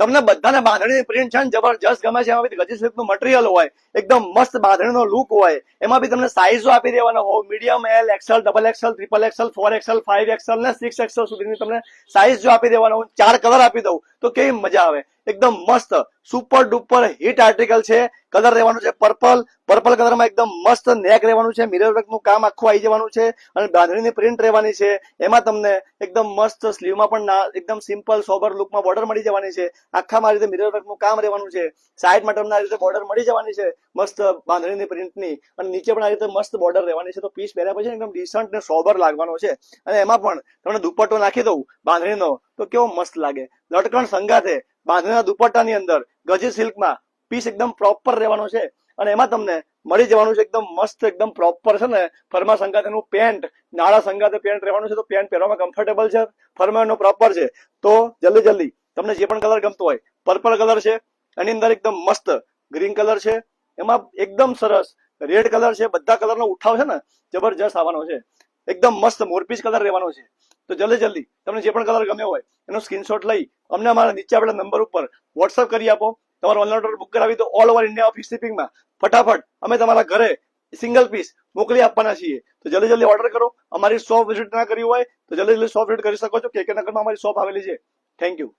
તમને બધાને બાંધણીની પ્રિન્ટ છે ને જબરજસ્ત ગમે છે, એમાં ગજી સિલ્કનું મટીરિયલ હોય, એકદમ મસ્ત બાંધણીનો લુક હોય, એમાં બી તમને સાઇઝો આપી દેવાનો હોય medium L XL double XL triple XL four XL five XL ને સિક્સ એક્સેલ સુધીની તમને સાઇઝ જો આપી દેવાનો હોય, ચાર કલર આપી દઉં, તો કેવી મજા આવે? એકદમ મસ્ત સુપર ડુપર હિટ આર્ટિકલ છે. કલર રહેવાનું છે પર્પલ પર્પલ કલરમાં એકદમ મસ્ત નેક રહેવાનું છે. મિરર વર્કનું કામ આખું આવી જવાનું છે. અને બાંધણીની પ્રિન્ટ રહેવાની છે. એમાં તમને એકદમ મસ્ત સ્લીવમાં પણ એકદમ સિમ્પલ સોબર લુકમાં બોર્ડર મળી જવાની છે. આખામાં આ રીતે મિરર વર્કનું કામ રહેવાનું છે. સાઈડમાં તમને આ રીતે બોર્ડર મળી જવાની છે. મસ્ત બાંધણીની પ્રિન્ટની અને નીચે પણ આ રીતે મસ્ત બોર્ડર રહેવાની છે. તો પીસ પહેર્યા પછી એકદમ ડિસન્ટ ને સોબર લાગવાનો છે. અને એમાં પણ તમને દુપટ્ટો નાખી દઉં બાંધણીનો. તો કેવો મસ્ત લાગે. લટકણ સંગાથે. બાંધણીના દુપટ્ટાની અંદર ગજી સિલ્કમાં પીસ એકદમ પ્રોપર રહેવાનો છે અને એમાં તમને મળી જવાનું છે એકદમ મસ્ત, એકદમ પ્રોપર છે ને ફરમા સંગાતેનું પેન્ટ, નાળા સંગાતે પેન્ટ રહેવાનું છે તો પેન્ટ પહેરવામાં કમ્ફર્ટેબલ છે ફરમાનો પ્રોપર છે. તો જલ્દી જલ્દી તમને જે પણ કલર ગમતો હોય પર્પલ કલર છે, એની અંદર એકદમ મસ્ત ગ્રીન કલર છે, એમાં એકદમ સરસ રેડ કલર છે, બધા કલરનો ઉઠાવ છે ને જબરજસ્ત આવવાનો છે. એકદમ મસ્ત મોરપીચ કલર રહેવાનો છે. તો જલ્દી જલ્દી તમને જે પણ કલર ગમ્યો હોય એનો સ્ક્રીનશોટ લઈ અમને અમારા નીચે આપેલા નંબર ઉપર વોટ્સઅપ કરી આપો. તમારો ઓનલાઈન ઓર્ડર બુક કરાવી તો ઓલ ઓવર ઇન્ડિયા ઓફિસ શિપિંગમાં ફટાફટ અમે તમારા ઘરે સિંગલ પીસ મોકલી આપવાના છીએ. તો જલ્દી જલ્દી ઓર્ડર કરો. અમારી શોપ વિઝિટ ના કરી હોય તો જલ્દી જલ્દી શોપ વિઝિટ કરી શકો છો. કે નગરમાં અમારી શોપ આવેલી છે. Thank you